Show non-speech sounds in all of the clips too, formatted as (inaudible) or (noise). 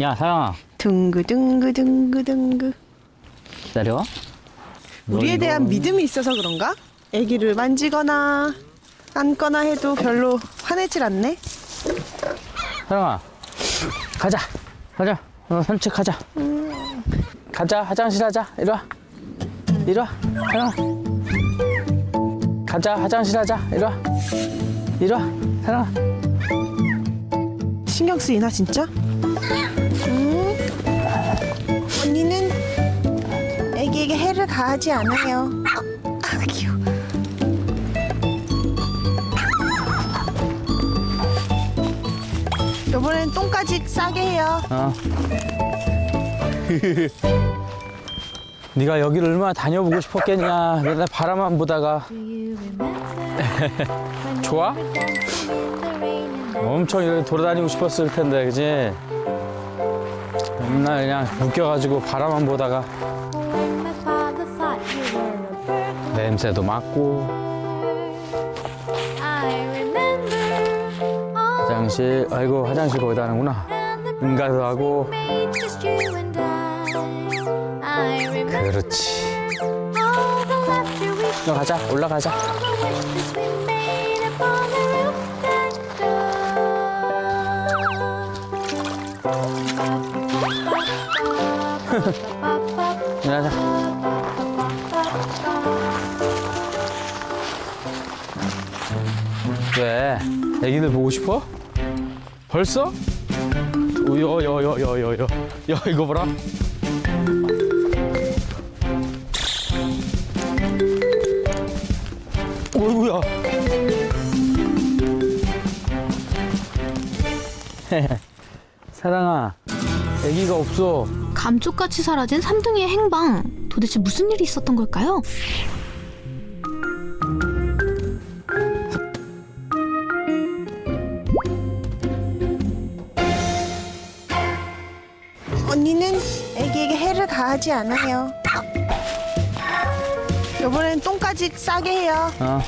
야, 사랑아. 둥그 둥그 둥그 둥그. 기다려. 너 우리에 대한 믿음이 있어서 그런가? 아기를 만지거나 안거나 해도 별로 화내질 않네. 사랑아. 가자. 가자. 어, 산책하자. 가자. 화장실 하자. 이리 와. 이리 와. 사랑아. 가자. 화장실 하자. 이리 와. 이리 와. 사랑아. 신경 쓰이나 진짜? 해를 가하지 않아요. 아, 아 귀여워. 이번엔 똥까지 싸게 해요. 어. 네가 여기를 얼마나 다녀보고 싶었겠냐. 맨날 바라만 보다가 좋아? 엄청 이렇게 돌아다니고 싶었을 텐데, 그지? 맨날 그냥 묶여가지고 바라만 보다가 냄새도 맡고 화장실, 아이고 화장실 거기다 하는구나. 응가도 하고 그렇지. 너 가자, 올라가자. 일어나자. (laughs) 왜? 애기들 보고 싶어? 벌써? 여여여여여여 야 이거 봐라. 어이구야. (laughs) 사랑아, 애기가 없어. 감쪽같이 사라진 삼둥이의 행방. 도대체 무슨 일이 있었던 걸까요? 언니는 아기에게 해를 가하지 않아요. 이번엔 똥까지 싸게 해요. 어.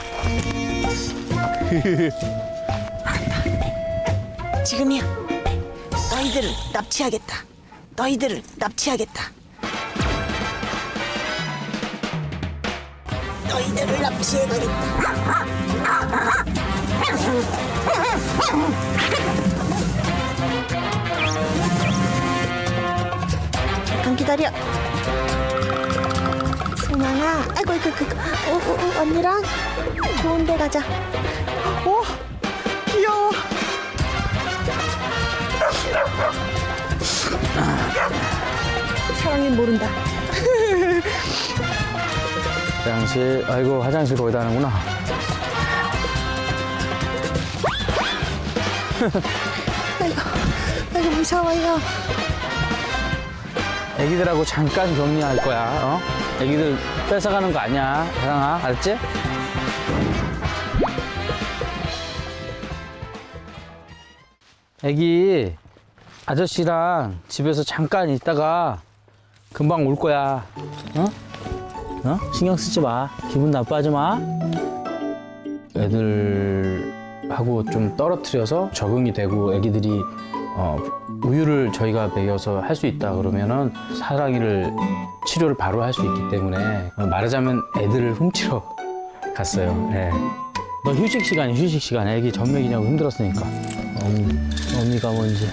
(laughs) 지금이야. 너희들을 납치하겠다. 너희들을 납치하겠다. 너희들을 납치해가겠다. (laughs) 기다려. 승만아, 아이고, 아이고, 아이고, 어, 어, 어, 언니랑 좋은 데 가자. 오, 귀여워. 사랑이 모른다. (laughs) 화장실, 아이고 화장실 거기다 하는구나. 아이고, 아이고 무서워요. 애기들하고 잠깐 격리할 거야. 어? 애기들 뺏어가는 거 아니야, 사랑아, 알았지? 애기 아저씨랑 집에서 잠깐 있다가 금방 올 거야. 어? 어? 신경 쓰지 마. 기분 나빠하지 마. 애들하고 좀 떨어뜨려서 적응이 되고 애기들이 어, 우유를 저희가 먹여서 할 수 있다 그러면은 사랑이를 치료를 바로 할 수 있기 때문에 어, 말하자면 애들을 훔치러 갔어요. 예. 너 휴식 시간이 휴식 시간. 애기 젖먹이냐고 힘들었으니까. 언니, 언니가 뭔지.